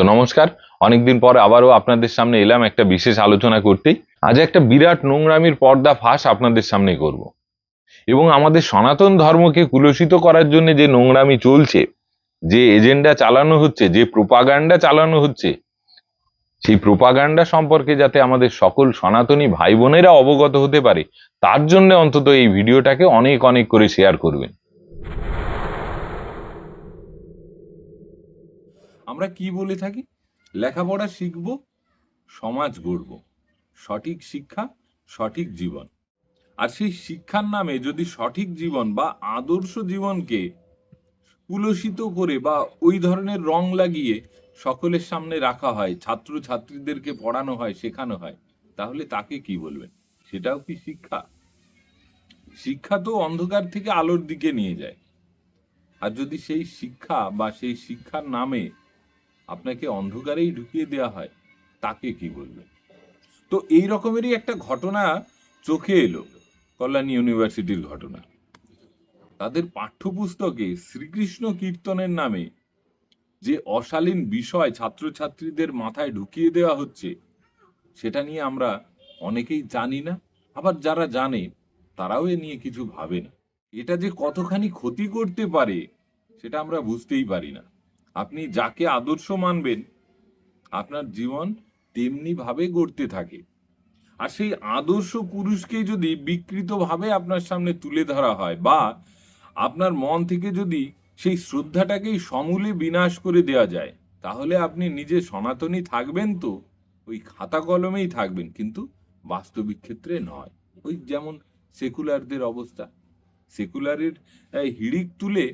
তো নমস্কার। অনেকদিন পর আবারও আপনাদের সামনে এলাম একটা বিশেষ আলোচনা করতেই আজ একটা বিরাট নোংরামির পর্দা ফাঁস আপনাদের সামনে করব। এবং আমাদের সনাতন ধর্মকে কুলসিত করার জন্য যে নোংরামি চলছে, যে এজেন্ডা চালানো হচ্ছে, যে প্রোপাগান্ডা চালানো হচ্ছে, সেই প্রোপাগান্ডা সম্পর্কে যাতে আমাদের সকল সনাতনী ভাই বোনেরা অবগত হতে পারে, তার জন্য অন্তত এই ভিডিওটাকে অনেক অনেক করে শেয়ার করবেন। আমরা কি বলে থাকি? লেখাপড়া শিখব, সমাজ গড়ব। সঠিক শিক্ষা, সঠিক জীবন। আর সেই শিক্ষার নামে যদি সঠিক জীবন বা আদর্শ জীবনকে কুলসিত করে বা ওই ধরনের রং লাগিয়ে সকলের সামনে রাখা হয় ছাত্র ছাত্রীদেরকে পড়ানো হয়, শেখানো হয়, তাহলে তাকে কি বলবেন? সেটাও কি শিক্ষা? শিক্ষা তো অন্ধকার থেকে আলোর দিকে নিয়ে যায়। আর যদি সেই শিক্ষা বা সেই শিক্ষার নামে আপনাকে অন্ধকারেই ঢুকিয়ে দেওয়া হয়, তাকে কি বলবে? তো এই রকমেরই একটা ঘটনা চোখে এলো, কল্যাণী ইউনিভার্সিটির ঘটনা। তাদের পাঠ্যপুস্তকে শ্রীকৃষ্ণ কীর্তনের নামে যে অশালীন বিষয় ছাত্রছাত্রীদের মাথায় ঢুকিয়ে দেওয়া হচ্ছে, সেটা নিয়ে আমরা অনেকেই জানি না, আবার যারা জানে, তারাও এ নিয়ে কিছু ভাবে না। এটা যে কতখানি ক্ষতি করতে পারে, সেটা আমরা বুঝতেই পারি না। আপনি যাকে আদর্শ মানবেন, আপনার জীবন তেমনি ভাবে গড়তে থাকে। আর সেই আদর্শ পুরুষকে যদি বিকৃতভাবে আপনার সামনে তুলে ধরা হয় বা আপনার মন থেকে যদি সেই শ্রদ্ধাটাকেই সমূলে বিনাশ করে দেওয়া যায়, তাহলে আপনি নিজে সনাতনী থাকবেন তো, ওই খাতা কলমেই থাকবেন, কিন্তু বাস্তবিক ক্ষেত্রে নয়। ওই যেমন সেকুলারদের অবস্থা। সেকুলারের হিড়িক তুলে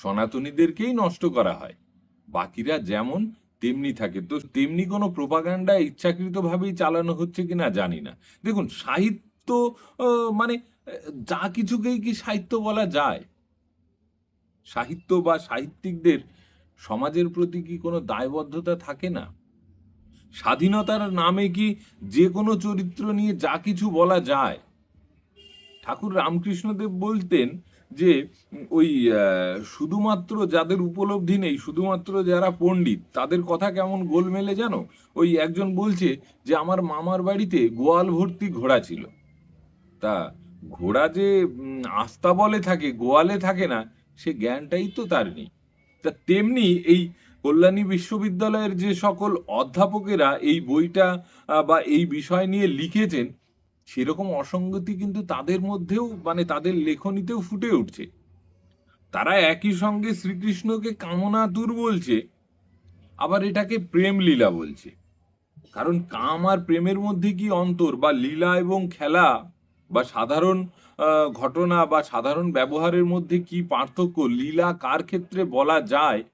সনাতনীদেরকেই নষ্ট করা হয়। বাকিরা যেমন তেমনি থাকে। তো তেমনি কোনো প্রোপাগান্ডা ইচ্ছাকৃতভাবেই চালানো হচ্ছে কিনা জানি না। দেখুন, সাহিত্য মানে যা কিছুকেই কি সাহিত্য বলা যায়? সাহিত্য বা সাহিত্যিকদের সমাজের প্রতি কি কোনো দায়বদ্ধতা থাকে না? স্বাধীনতার নামে কি যে কোনো চরিত্র নিয়ে যা কিছু বলা যায়? ঠাকুর রামকৃষ্ণদেব বলতেন যে ওই শুধুমাত্র যাদের উপলব্ধি নেই শুধুমাত্র যারা পণ্ডিত তাদের কথা কেমন গোলমেলে জানো? ওই একজন বলছে যে আমার মামার বাড়িতে গোয়াল ভর্তি ঘোড়া ছিল। তা ঘোড়া যে উম, আস্তাবলে থাকে গোয়ালে থাকে না সে জ্ঞানটাই তো তার নেই। তা তেমনি এই কল্যাণী বিশ্ববিদ্যালয়ের যে সকল অধ্যাপকেরা এই বইটা বা এই বিষয় নিয়ে লিখেছেন সেরকম অসঙ্গতি কিন্তু তাদের মধ্যেও মানে তাদের লেখনীতেও ফুটে উঠছে। তারা একই সঙ্গে শ্রীকৃষ্ণকে কামনা কামনাতুর বলছে, আবার এটাকে প্রেম লীলা বলছে। কারণ কাম আর প্রেমের মধ্যে কি অন্তর? বা লীলা এবং খেলা বা সাধারণ ঘটনা বা সাধারণ ব্যবহারের মধ্যে কি পার্থক্য? লীলা কার ক্ষেত্রে বলা যায়?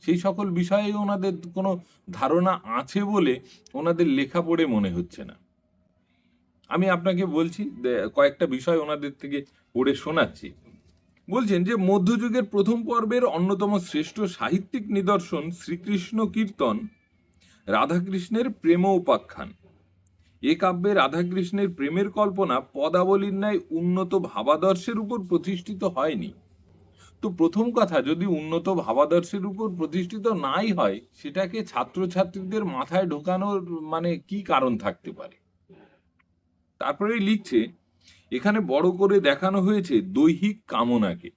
সেই সকল বিষয়ে ওনাদের কোনো ধারণা আছে বলে ওনাদের লেখা পড়ে মনে হচ্ছে না। আমি আপনাকে বলছি কয়েকটা বিষয় ওনাদের থেকে পড়ে শোনাচ্ছি। বলছেন যে, মধ্যযুগের প্রথম পর্বের অন্যতম শ্রেষ্ঠ সাহিত্যিক নিদর্শন শ্রীকৃষ্ণ কীর্তন, রাধাকৃষ্ণের প্রেম উপাখ্যান। এ কাব্যে রাধাকৃষ্ণের প্রেমের কল্পনা পদাবলীর ন্যায় উন্নত ভাবাদর্শের উপর প্রতিষ্ঠিত হয়নি। তো প্রথম কথা, যদি উন্নত ভাবাদর্শের উপর প্রতিষ্ঠিত নাই হয়, সেটাকে ছাত্রছাত্রীদের মাথায় ঢোকানোর মানে কি কারণ থাকতে পারে? তারপরে লিখছে, এখানে বড় করে দেখানো হয়েছে দৈহিক কামনাকে।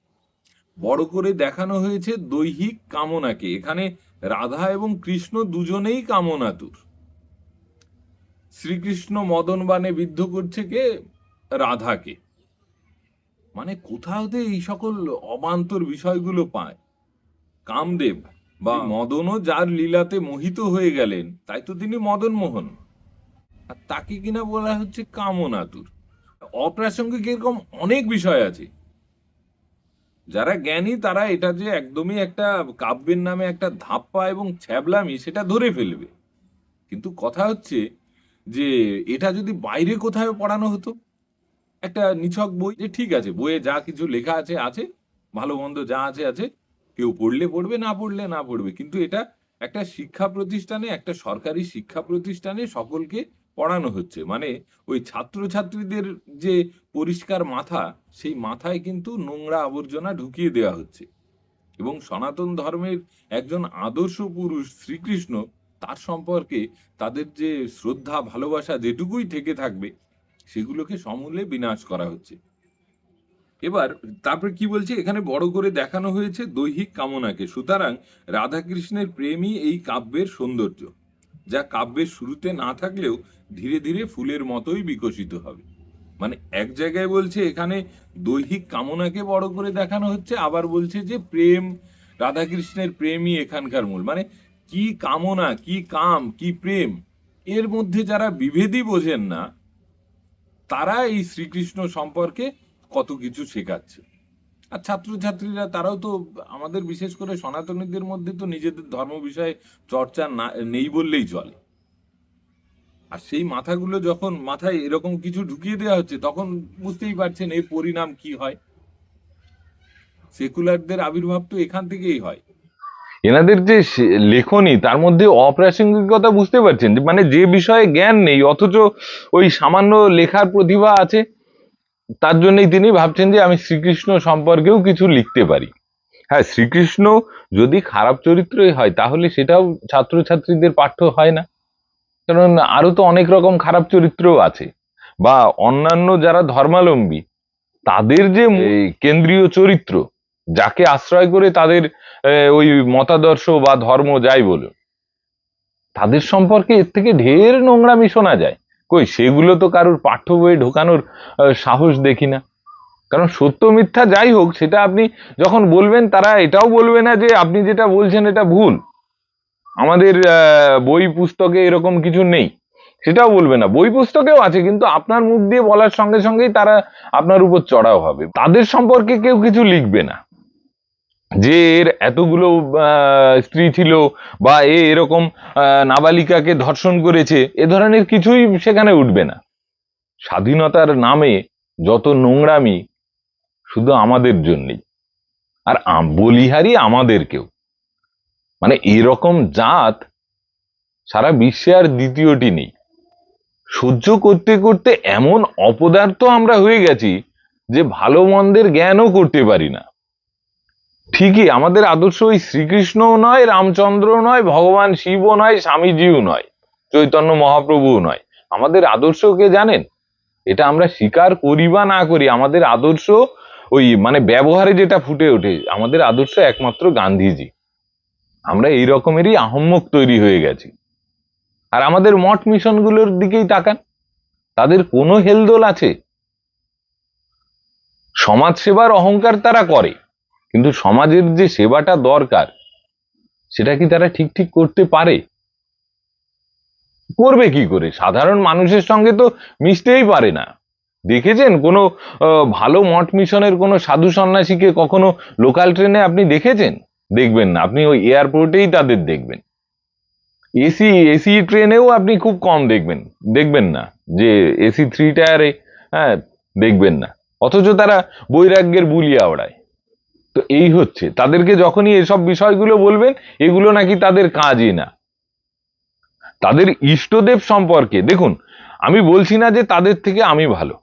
বড় করে দেখানো হয়েছে দৈহিক কামনাকে। এখানে রাধা এবং কৃষ্ণ দুজনেই কামনাতুর। শ্রীকৃষ্ণ মদন বানে বিদ্ধ করছে কে? রাধাকে। মানে কোথাওতে এই সকল অবান্তর বিষয়গুলো পায়। কামদেব বা মদনও যার লীলাতে মোহিত হয়ে গেলেন, তাই তো তিনি মদন মোহন আর তাকে কিনা বলা হচ্ছে কামনাতুর অপ্রাসঙ্গিক এরকম অনেক বিষয় আছে। যারা জ্ঞানী, তারা এটা যে একদমই একটা কাব্যের নামে একটা ধাপ্পা এবং ছ্যাবলামি, সেটা ধরে ফেলবে। কিন্তু কথা হচ্ছে যে, এটা যদি বাইরে কোথায় পড়ানো হতো, একটা নিছক বই যে ঠিক আছে, বইয়ে যা কিছু লেখা আছে আছে, ভালো মন্দ যা আছে আছে, কেউ পড়লে পড়বে, না পড়লে না পড়বে। কিন্তু এটা একটা শিক্ষা প্রতিষ্ঠানে, একটা সরকারি শিক্ষা প্রতিষ্ঠানে সকলকে পড়ানো হচ্ছে। মানে ওই ছাত্রছাত্রীদের যে পরিষ্কার মাথা, সেই মাথায় কিন্তু নোংরা আবর্জনা ঢুকিয়ে দেওয়া হচ্ছে। এবং সনাতন ধর্মের একজন আদর্শ পুরুষ শ্রীকৃষ্ণ, তার সম্পর্কে তাদের যে শ্রদ্ধা, ভালোবাসা যেটুকুই থেকে থাকবে, সেগুলোকে সমূলে বিনাশ করা হচ্ছে। এবার তারপরে কি বলছে? এখানে বড় করে দেখানো হয়েছে দৈহিক কামনাকে। সুতরাং রাধাকৃষ্ণের প্রেমই এই কাব্যের সৌন্দর্য। যা কাব্যের শুরুতে না থাকলেও ধীরে ধীরে ফুলের মতোই বিকশিত হবে। মানে এক জায়গায় বলছে এখানে দৈহিক কামনাকে বড় করে দেখানো হচ্ছে, আবার বলছে যে প্রেম, রাধাকৃষ্ণের প্রেমই এখানকার মূল। মানে কি কামনা, কি কাম, কি প্রেম, এর মধ্যে যারা বিভেদই বোঝেন না, তারা এই শ্রীকৃষ্ণ সম্পর্কে কত কিছু শেখাচ্ছে। আর ছাত্রছাত্রীরা, তারাও তো আমাদের বিশেষ করে সনাতনীদের মধ্যে তো নিজেদের ধর্ম বিষয়ে চর্চা না, নেই বললেই চলে। আর সেই মাথাগুলো যখন মাথায় এরকম কিছু ঢুকিয়ে দেওয়া হচ্ছে, তখন বুঝতেই পারছেন এর পরিণাম কি হয়। সেকুলারদের আবির্ভাব তো এখান থেকেই হয়। এনাদের যে লেখনী, তার মধ্যে অপ্রাসঙ্গিকতা বুঝতে পারছেন মানে যে বিষয়ে জ্ঞান নেই, অথচ ওই সামান্য লেখার প্রতিভা আছে। তার জন্যই তিনি ভাবছেন যে আমি শ্রীকৃষ্ণ সম্পর্কেও কিছু লিখতে পারি। হ্যাঁ শ্রীকৃষ্ণ যদি খারাপ চরিত্রই হয়, তাহলে সেটাও ছাত্রছাত্রীদের পাঠ্য হয় না। কারণ আরও তো অনেক রকম খারাপ চরিত্রও আছে। বা অন্যান্য যারা ধর্মালম্বী, তাদের যে কেন্দ্রীয় চরিত্র, যাকে আশ্রয় করে তাদের ওই মতাদর্শ বা ধর্ম যাই বলুন, তাদের সম্পর্কে এর থেকে ঢের নোংরামি শোনা যায়। কই, সেগুলো তো কারোর পাঠ্য বইয়ে ঢোকানোর সাহস দেখি না। কারণ সত্য মিথ্যা যাই হোক, সেটা আপনি যখন বলবেন, তারা এটাও বলবে না যে আপনি যেটা বলছেন এটা ভুল। আমাদের বই পুস্তকে এরকম কিছু নেই। সেটাও বলবে না। বই পুস্তকেও আছে, কিন্তু আপনার মুখ দিয়ে বলার সঙ্গে সঙ্গেই তারা আপনার উপর চড়াও হবে। তাদের সম্পর্কে কেউ কিছু লিখবে না। যে এর এতগুলো স্ত্রী ছিল বা এ এরকম নাবালিকাকে ধর্ষণ করেছে, এ ধরনের কিছুই সেখানে উঠবে না। স্বাধীনতার নামে যত নোংরামি শুধু আমাদের জন্যই। আর বলিহারি আমাদেরকেও মানে এরকম জাত সারা বিশ্বে আর দ্বিতীয়টি নেই। সহ্য করতে করতে এমন অপদার্থ আমরা হয়ে গেছি যে ভালো মন্দের জ্ঞানও করতে পারি না। ঠিকই, আমাদের আদর্শ ওই শ্রীকৃষ্ণও নয় রামচন্দ্র নয়, ভগবান শিবও নয়, স্বামীজিও নয়, চৈতন্য মহাপ্রভুও নয়। আমাদের আদর্শ কে জানেন? এটা আমরা স্বীকার করি বা না করি, আমাদের আদর্শ ওই মানে ব্যবহারে যেটা ফুটে ওঠে, আমাদের আদর্শ একমাত্র গান্ধীজি। আমরা এই রকমেরই আহম্মক তৈরি হয়ে গেছি। আর আমাদের মঠ মিশনগুলোর দিকেই তাকান। তাদের কোনো হেলদোল আছে? সমাজ সেবার অহংকার তারা করে। কিন্তু সমাজের যে সেবাটা দরকার, সেটা কি তারা ঠিক ঠিক করতে পারে? করবে কি করে? সাধারণ মানুষের সঙ্গে তো মিশতেই পারে না। দেখেছেন কোনো ভালো মঠ মিশনের কোনো সাধু সন্ন্যাসীকে কখনো লোকাল ট্রেনে আপনি দেখেছেন? দেখবেন না। আপনি ওই এয়ারপোর্টেই তাদের দেখবেন। এসি এসি ট্রেনেও আপনি খুব কম দেখবেন। দেখবেন না যে এসি থ্রি টায়ারে হ্যাঁ দেখবেন না। অথচ তারা বৈরাগ্যের বুলিয়া ওড়ায়। তো এই হচ্ছে। তাদেরকে যখনই এসব বিষয়গুলো বলবেন, এগুলো নাকি তাদের কাজই না। তাদের ইষ্টদেব সম্পর্কে, দেখুন, আমি বলছি না যে তাদের থেকে আমি ভালো।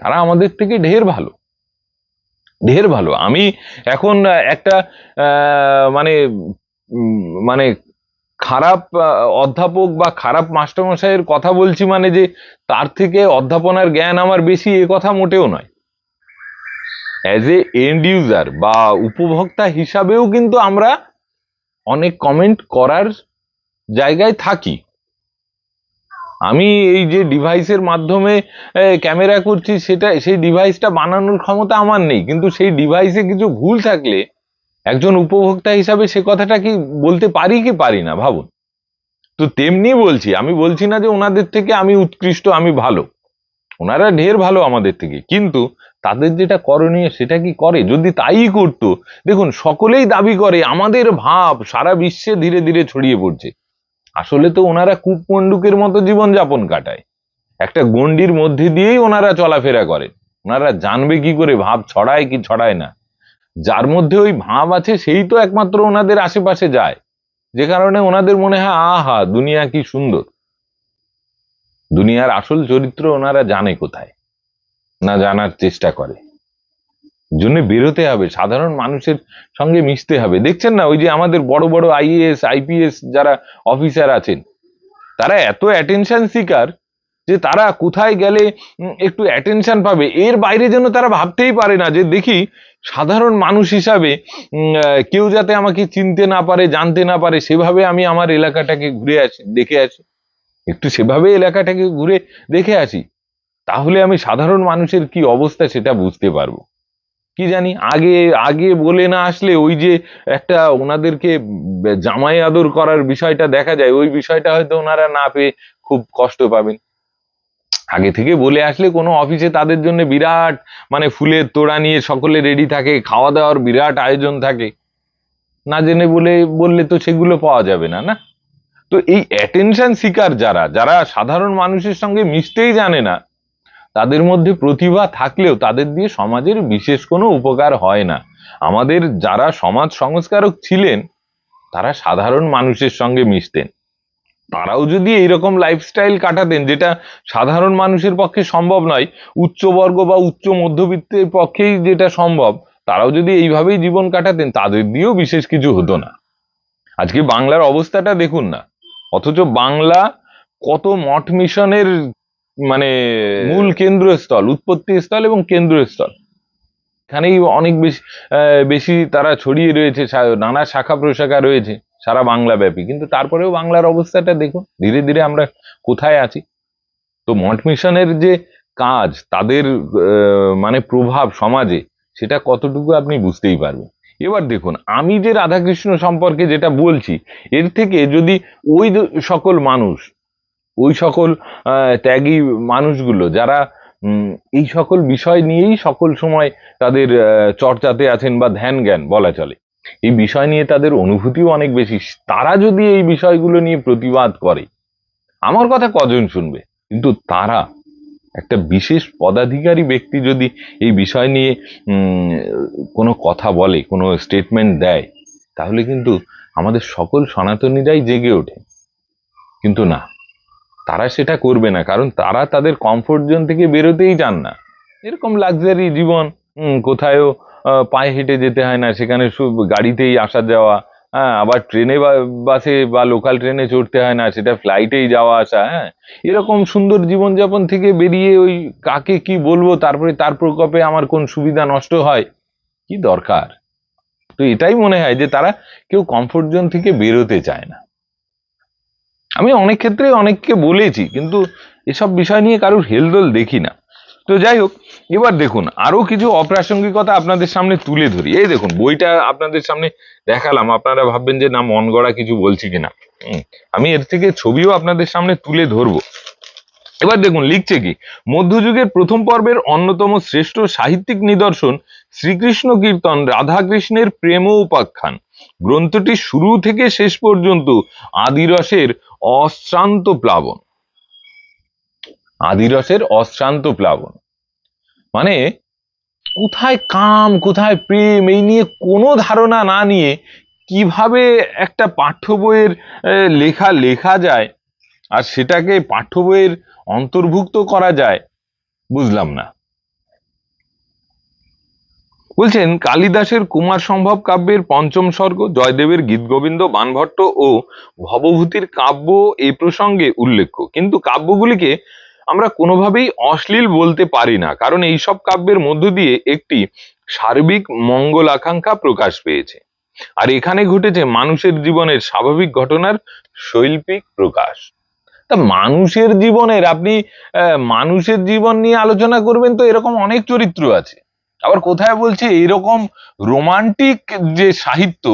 তারা আমাদের থেকে ঢের ভালো। ঢের ভালো। আমি এখন একটা মানে মানে খারাপ অধ্যাপক বা খারাপ মাস্টারমশাইয়ের কথা বলছি মানে যে তার থেকে অধ্যাপনার জ্ঞান আমার বেশি, এ কথা মোটেও নয়। অ্যাজ এ এন্ড ইউজার বা উপভোক্তা হিসাবেও কিন্তু আমরা অনেক কমেন্ট করার জায়গায় থাকি। আমি এই যে ডিভাইসের মাধ্যমে ক্যামেরা করছি, সেটা, সেই ডিভাইসটা বানানোর ক্ষমতা আমার নেই। কিন্তু সেই ডিভাইসে কিছু ভুল থাকলে একজন উপভোক্তা হিসাবে সে কথাটা কি বলতে পারি কি পারি না, ভাবুন। তো তেমনি বলছি, আমি বলছি না যে ওনাদের থেকে আমি উৎকৃষ্ট, আমি ভালো। ওনারা ঢের ভালো আমাদের থেকে। কিন্তু তাদের যেটা করণীয় সেটা কি করে? যদি তাই করতো, দেখুন, সকলেই দাবি করে, আমাদের ভাব সারা বিশ্বে ধীরে ধীরে ছড়িয়ে পড়ছে। আসলে তো ওনারা কূপমণ্ডুকের মতো জীবনযাপন কাটায়। একটা গণ্ডির মধ্যে দিয়েই ওনারা চলাফেরা করেন ওনারা জানবে কি করে, ভাব ছড়ায় কি ছড়ায় না। যার মধ্যে ওই ভাব আছে, সেই তো একমাত্র ওনাদের আশেপাশে যায়। যে কারণে ওনাদের মনে হয়, আহা, দুনিয়া কি সুন্দর। দুনিয়ার আসল চরিত্র ওনারা জানে কোথায়। না জানার চেষ্টা করে। জন্য বেরোতে হবে, সাধারণ মানুষের সঙ্গে মিশতে হবে। দেখছেন না, ওই যে আমাদের বড় বড় আইএএস আইপিএস যারা অফিসার আছেন, তারা এত অ্যাটেনশন সিকার যে তারা কোথায় গেলে একটু অ্যাটেনশন পাবে। এর বাইরে যেন তারা ভাবতেই পারে না যে, দেখি, সাধারণ মানুষ হিসাবে কেউ যাতে আমাকে চিনতে না পারে, জানতে না পারে, সেভাবে আমি আমার এলাকাটাকে ঘুরে আসি দেখে আসি একটু সেভাবে এলাকাটাকে ঘুরে দেখে আসি তাহলে আমি সাধারণ মানুষের কি অবস্থা সেটা বুঝতে পারব। কি জানি, আগে আগে বলে না আসলে ওই যে একটা ওনাদেরকে জামাই আদর করার বিষয়টা দেখা যায়, ওই বিষয়টা হয়তো ওনারা না পেয়ে খুব কষ্ট পাবেন। আগে থেকে বলে আসলে কোনো অফিসে তাদের জন্য বিরাট মানে ফুলের তোড়া নিয়ে সকলে রেডি থাকে, খাওয়া দাওয়ার বিরাট আয়োজন থাকে। না জেনে বলে, বললে তো সেগুলো পাওয়া যাবে না না? তো এই অ্যাটেনশন সিকার যারা যারা সাধারণ মানুষের সঙ্গে মিশতেই জানে না তাদের মধ্যে প্রতিভা থাকলেও তাদের দিয়ে সমাজের বিশেষ কোনো উপকার হয় না। আমাদের যারা সমাজ সংস্কারক ছিলেন, তারা সাধারণ মানুষের সঙ্গে মিশতেন। তারাও যদি এইরকম লাইফস্টাইল কাটাতেন, যেটা সাধারণ মানুষের পক্ষে সম্ভব নয়, উচ্চবর্গ বা উচ্চ মধ্যবিত্তের পক্ষেই যেটা সম্ভব, তারাও যদি এইভাবেই জীবন কাটাতেন, তাদের দিয়েও বিশেষ কিছু হতো না। আজকে বাংলার অবস্থাটা দেখুন না, অথচ বাংলা কত মঠ মিশনের মানে মূল কেন্দ্রস্থল উৎপত্তি স্থল এবং কেন্দ্রস্থল এখানেই অনেক বেশি বেশি তারা ছড়িয়ে রয়েছে নানা শাখা প্রশাখা রয়েছে, সারা বাংলা ব্যাপী কিন্তু তারপরেও বাংলার অবস্থাটা দেখুন, ধীরে ধীরে আমরা কোথায় আছি? তো মঠ মিশনের যে কাজ, তাদের মানে প্রভাব সমাজে, সেটা কতটুকু আপনি বুঝতেই পারবেন। এবার দেখুন, আমি যে রাধাকৃষ্ণ সম্পর্কে যেটা বলছি, এর থেকে যদি ওই সকল মানুষ ওই সকল ত্যাগী মানুষগুলো যারা এই সকল বিষয় নিয়েই সকল সময় তাদের চর্চাতে আছেন বা ধ্যান জ্ঞান বলা চলে। এই বিষয় নিয়ে তাদের অনুভূতিও অনেক বেশি। তারা যদি এই বিষয়গুলো নিয়ে প্রতিবাদ করে, আমার কথা কজন শুনবে? কিন্তু তারা, একটা বিশেষ পদাধিকারী ব্যক্তি যদি এই বিষয় নিয়ে কোনো কথা বলে, কোনো স্টেটমেন্ট দেয়, তাহলে কিন্তু আমাদের সকল সনাতনীরাই জেগে ওঠে। কিন্তু না তারা সেটা করবে না, কারণ তারা তাদের কমফোর্ট জোন থেকে বেরোতেই চান না। এরকম লাক্সারি জীবন কোথায়ও পায়ে হেঁটে যেতে হয় না, সেখানে গাড়িতেই আসা যাওয়া হ্যাঁ আবার ট্রেনে বা, বাসে বা লোকাল ট্রেনে চড়তে হয় না, সেটা ফ্লাইটেই যাওয়া আসা হ্যাঁ। এরকম সুন্দর জীবনযাপন থেকে বেরিয়ে ওই কাকে কি বলব, তারপরে, তার প্রকোপে আমার কোন সুবিধা নষ্ট হয়, কি দরকার? তো এটাই মনে হয় যে তারা কেউ কমফোর্ট জোন থেকে বেরোতে চায় না। আমি অনেক ক্ষেত্রে অনেককে বলেছি, কিন্তু এসব বিষয় নিয়ে কারোর হেলদোল দেখি না। তো যাই হোক, এবার দেখুন আরও কিছু অপ্রাসঙ্গিকতা আপনাদের সামনে তুলে ধরি। এই দেখুন, বইটা আপনাদের সামনে দেখালাম, আপনারা ভাববেন যে, না মন গড়া কিছু বলছি কিনা? আমি এর থেকে ছবিও আপনাদের সামনে তুলে ধরবো। এবার দেখুন, লিখছে কি, মধ্যযুগের প্রথম পর্বের অন্যতম শ্রেষ্ঠ সাহিত্যিক নিদর্শন শ্রীকৃষ্ণ কীর্তন রাধাকৃষ্ণের প্রেম উপাখ্যান। গ্রন্থটি শুরু থেকে শেষ পর্যন্ত আদিরসের অশ্রান্ত প্লাবন। আদিরসের অশ্রান্ত প্লাবন। মানে কোথায় কাম, কোথায় প্রেম, এই নিয়ে কোনো ধারণা না নিয়ে কীভাবে একটা পাঠ্য বইয়ের লেখা লেখা যায় আর সেটাকে পাঠ্য বইয়ের অন্তর্ভুক্ত করা যায়, বুঝলাম না। বলছেন, কালিদাসের কুমার সম্ভব কাব্যের পঞ্চম স্বর্গ, জয়দেবের গীতগোবিন্দ বানভট্ট ও ভবভূতির কাব্য এই প্রসঙ্গে উল্লেখ্য। কিন্তু কাব্যগুলিকে আমরা কোনোভাবেই অশ্লীল বলতে পারি না, কারণ এইসব কাব্যের মধ্য দিয়ে একটি সার্বিক মঙ্গল আকাঙ্ক্ষা প্রকাশ পেয়েছে। আর এখানে ঘটেছে মানুষের জীবনের স্বাভাবিক ঘটনার শৈল্পিক প্রকাশ। তা মানুষের জীবনের, আপনি মানুষের জীবন নিয়ে আলোচনা করবেন তো এরকম অনেক চরিত্র আছে। আবার কোথায় বলছে, এরকম রোমান্টিক যে সাহিত্য,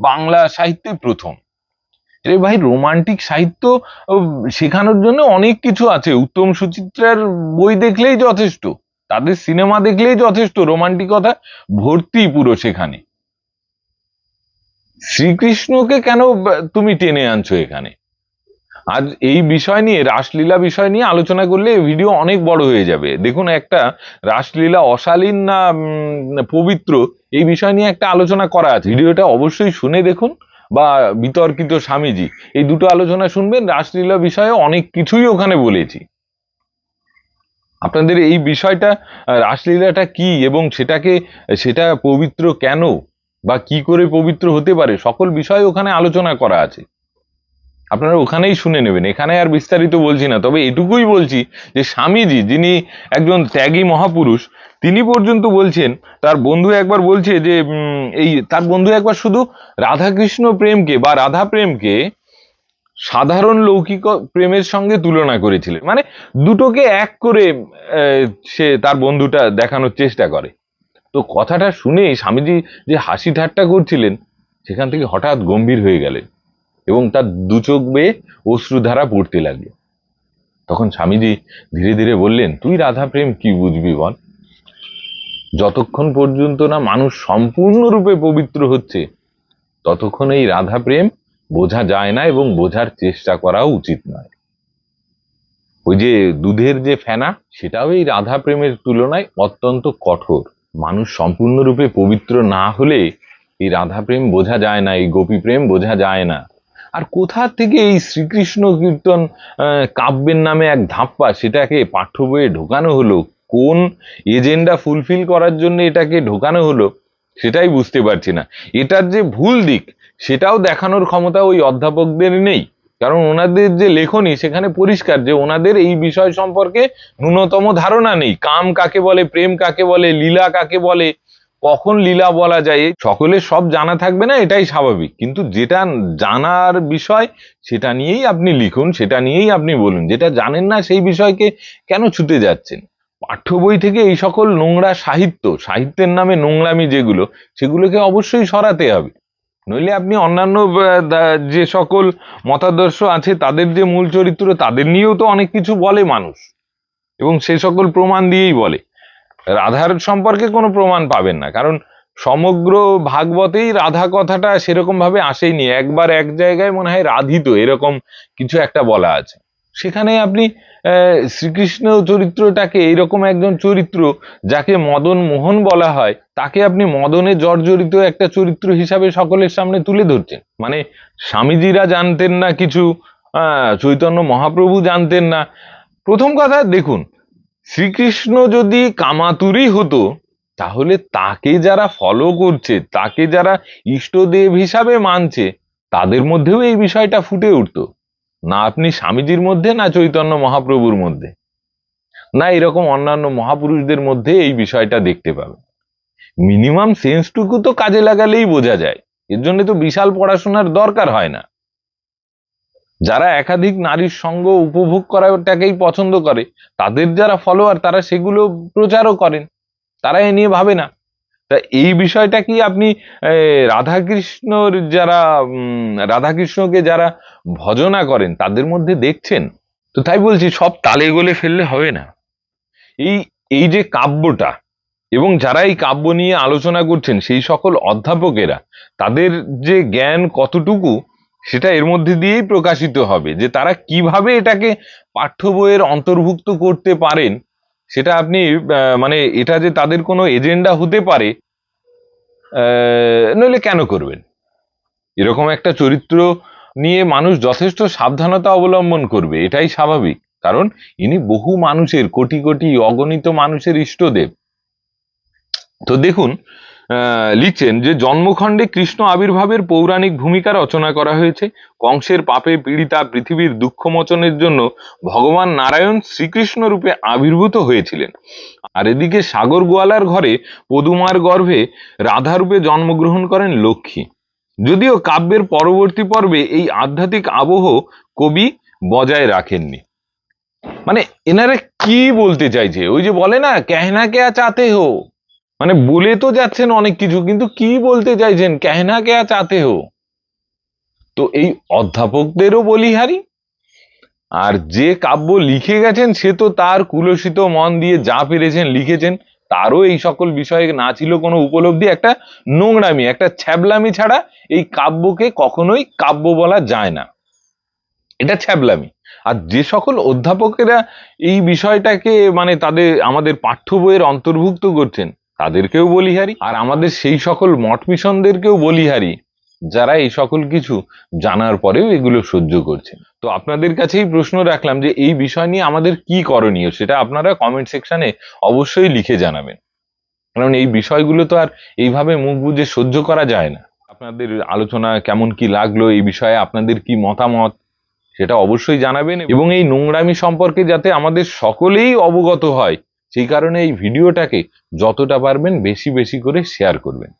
বাংলা সাহিত্যে প্রথম। রে ভাই রোমান্টিক সাহিত্য শেখানোর জন্য অনেক কিছু আছে। উত্তম সুচিত্রার বই দেখলেই যথেষ্ট, তাদের সিনেমা দেখলেই যথেষ্ট রোমান্টিকতা ভর্তি পুরো সেখানে। শ্রীকৃষ্ণকে কেন তুমি টেনে আনছো এখানে? আজ এই বিষয় নিয়ে, রাসলীলা বিষয় নিয়ে আলোচনা করলে ভিডিও অনেক বড় হয়ে যাবে। দেখুন একটা রাসলীলা অশালীন না পবিত্র, এই বিষয় নিয়ে একটা আলোচনা করা আছে। ভিডিওটা অবশ্যই শুনে দেখুন, বা বিতর্কিত স্বামীজি। এই দুটো আলোচনা শুনবেন, রাসলীলা বিষয়ে অনেক কিছুই ওখানে বলেছি। আপনাদের এই বিষয়টা, রাসলীলাটা কি এবং সেটাকে, সেটা পবিত্র কেন বা কি করে পবিত্র হতে পারে, সকল বিষয় ওখানে আলোচনা করা আছে। আপনারা ওখানেই শুনে নেবেন। এখানে আর বিস্তারিত বলছি না, তবে এটুকুই বলছি যে স্বামীজি, যিনি একজন ত্যাগী মহাপুরুষ, তিনি পর্যন্ত বলছেন, তার বন্ধু একবার বলছে যে এই তার বন্ধু একবার শুধু রাধাকৃষ্ণ প্রেমকে বা রাধা প্রেমকে সাধারণ লৌকিক প্রেমের সঙ্গে তুলনা করেছিলেন। মানে দুটোকে এক করে সে তার বন্ধুটা দেখানোর চেষ্টা করে। তো কথাটা শুনে স্বামীজি যে হাসি ঠাট্টা করছিলেন, সেখান থেকে হঠাৎ গম্ভীর হয়ে গেলেন। এবং তার দু চোখ বেয়ে অশ্রুধারা পড়তে লাগল। তখন স্বামীজি ধীরে ধীরে বললেন, তুই রাধা প্রেম কি বুঝবি বল? যতক্ষণ পর্যন্ত না মানুষ সম্পূর্ণরূপে পবিত্র হচ্ছে, ততক্ষণ এই রাধা প্রেম বোঝা যায় না এবং বোঝার চেষ্টা করাও উচিত নয়। ওই যে দুধের যে ফেনা, সেটাও এই রাধা প্রেমের তুলনায় অত্যন্ত কঠোর। মানুষ সম্পূর্ণরূপে পবিত্র না হলে এই রাধা প্রেম বোঝা যায় না, এই গোপী প্রেম বোঝা যায় না। আর কোথা থেকে এই শ্রীকৃষ্ণ কীর্তন কাব্যের নামে এক ধাপ্পা সেটাকে পাঠ্য বইয়ে ঢোকানো হলো? কোন এজেন্ডা ফুলফিল করার জন্য এটাকে ঢোকানো হলো? সেটাই বুঝতে পারছি না। এটার যে ভুল দিক, সেটাও দেখানোর ক্ষমতা ওই অধ্যাপকদের নেই। কারণ ওনাদের যে লেখনী, সেখানে পরিষ্কার যে ওনাদের এই বিষয় সম্পর্কে ন্যূনতম ধারণা নেই। কাম কাকে বলে, প্রেম কাকে বলে, লীলা কাকে বলে কখন লীলা বলা যায়, এই সকলের সব জানা থাকবে না, এটাই স্বাভাবিক। কিন্তু যেটা জানার বিষয়, সেটা নিয়েই আপনি লিখুন, সেটা নিয়েই আপনি বলুন। যেটা জানেন না, সেই বিষয়কে কেন ছুটে যাচ্ছেন? পাঠ্য বই থেকে এই সকল নোংরা সাহিত্য, সাহিত্যের নামে নোংরামি যেগুলো, সেগুলোকে অবশ্যই সরাতে হবে। নইলে আপনি অন্যান্য যে সকল মতাদর্শ আছে, তাদের যে মূল চরিত্র, তাদের নিয়েও তো অনেক কিছু বলে মানুষ। এবং সে সকল প্রমাণ দিয়েই বলে। রাধার সম্পর্কে কোনো প্রমাণ পাবেন না। কারণ সমগ্র ভাগবতেই রাধা কথাটা সেরকম ভাবে আসেনি একবার এক জায়গায় মনে হয় রাধিত, এরকম কিছু একটা বলা আছে। সেখানে আপনি শ্রীকৃষ্ণ চরিত্রটাকে এরকম একজন চরিত্র যাকে মদন মোহন বলা হয়, তাকে আপনি মদনে জর্জরিত একটা চরিত্র হিসাবে সকলের সামনে তুলে ধরছেন। মানে স্বামীজিরা জানতেন না কিছু চৈতন্য মহাপ্রভু জানতেন না। প্রথম কথা দেখুন শ্রীকৃষ্ণ যদি কামাতুরি হতো, তাহলে তাকে যারা ফলো করছে, তাকে যারা ইষ্টদেব হিসাবে মানছে, তাদের মধ্যেও এই বিষয়টা ফুটে উঠতো। না আপনি স্বামীজির মধ্যে, না চৈতন্য মহাপ্রভুর মধ্যে। না এরকম অন্যান্য মহাপুরুষদের মধ্যে এই বিষয়টা দেখতে পাবেন। মিনিমাম সেন্সটুকু তো কাজে লাগালেই বোঝা যায়। এর জন্য তো বিশাল পড়াশোনার দরকার হয় না। যারা একাধিক নারীর সঙ্গ উপভোগ করাটাকেই পছন্দ করে, তাদের যারা ফলোয়ার তারা সেগুলো প্রচারও করেন। তারা এ নিয়ে ভাবে না। তা এই বিষয়টা কি আপনি রাধাকৃষ্ণর যারা রাধাকৃষ্ণকে যারা ভজনা করেন তাদের মধ্যে দেখছেন? তো তাই বলছি, সব তালে গলে ফেললে হবে না। এই এই যে কাব্যটা এবং যারা এই কাব্য নিয়ে আলোচনা করছেন, সেই সকল অধ্যাপকেরা, তাদের যে জ্ঞান কতটুকু সেটা এর মধ্যে দিয়েই প্রকাশিত হবে যে তারা কীভাবে এটাকে পাঠ্য বইয়ের অন্তর্ভুক্ত করতে পারেন, সেটা আপনি মানে এটা যে তাদের কোনো এজেন্ডা হতে পারে নইলে কেন করবেন? এরকম একটা চরিত্র নিয়ে মানুষ যথেষ্ট সাবধানতা অবলম্বন করবে, এটাই স্বাভাবিক। কারণ ইনি বহু মানুষের, কোটি কোটি অগণিত মানুষের ইষ্টদেব। তো দেখুন লিখছেন যে জন্মখণ্ডে কৃষ্ণ আবির্ভাবের পৌরাণিক ভূমিকা রচনা করা হয়েছে। কংসের পাপে পীড়িতা পৃথিবীর দুঃখমোচনের জন্য ভগবান নারায়ণ শ্রীকৃষ্ণ রূপে আবির্ভূত হয়েছিলেন। আর এদিকে সাগর গোয়ালার ঘরে পদুমার গর্ভে রাধারূপে জন্মগ্রহণ করেন লক্ষ্মী। যদিও কাব্যের পরবর্তী পর্বে এই আধ্যাত্মিক আবহ কবি বজায় রাখেননি। মানে এনারা কি বলতে চাইছে? ওই যে বলে না কেহনা কে চাতে হো। মানে বলে তো যাচ্ছেন অনেক কিছু, কিন্তু কি বলতে চাইছেন? কেহনা কে চাতে হো? তো এই অধ্যাপকদেরও বলিহারি আর যে কাব্য লিখে গেছেন, সে তো তার কুলসিত মন দিয়ে যা পেরেছেন, লিখেছেন, তারও এই সকল বিষয়ে না ছিল কোনো উপলব্ধি। একটা নোংরামি, একটা ছ্যাবলামি ছাড়া এই কাব্যকে কখনোই কাব্য বলা যায় না। এটা ছ্যাবলামি। আর যে সকল অধ্যাপকেরা এই বিষয়টাকে মানে তাদের, আমাদের পাঠ্য বইয়ের অন্তর্ভুক্ত করছেন তাদেরকেও বলিহারি আর আমাদের সেই সকল মঠ মিশনদেরকেও বলিহারি যারা এই সকল কিছু জানার পরেও এগুলো সহ্য করছেন তো আপনাদের কাছেই প্রশ্ন রাখলাম যে এই বিষয় নিয়ে আমাদের কি করণীয়, সেটা আপনারা কমেন্ট সেকশনে অবশ্যই লিখে জানাবেন। কারণ এই বিষয়গুলো তো আর এইভাবে মুখ বুজে সহ্য করা যায় না। আপনাদের আলোচনা কেমন কি লাগল, এই বিষয়ে আপনাদের কি মতামত, সেটা অবশ্যই জানাবেন। এবং এই নোংরামি সম্পর্কে যাতে আমাদের সকলেই অবগত হয় সেই কারণে এই ভিডিওটাকে যতটা পারবেন বেশি বেশি করে শেয়ার করবেন।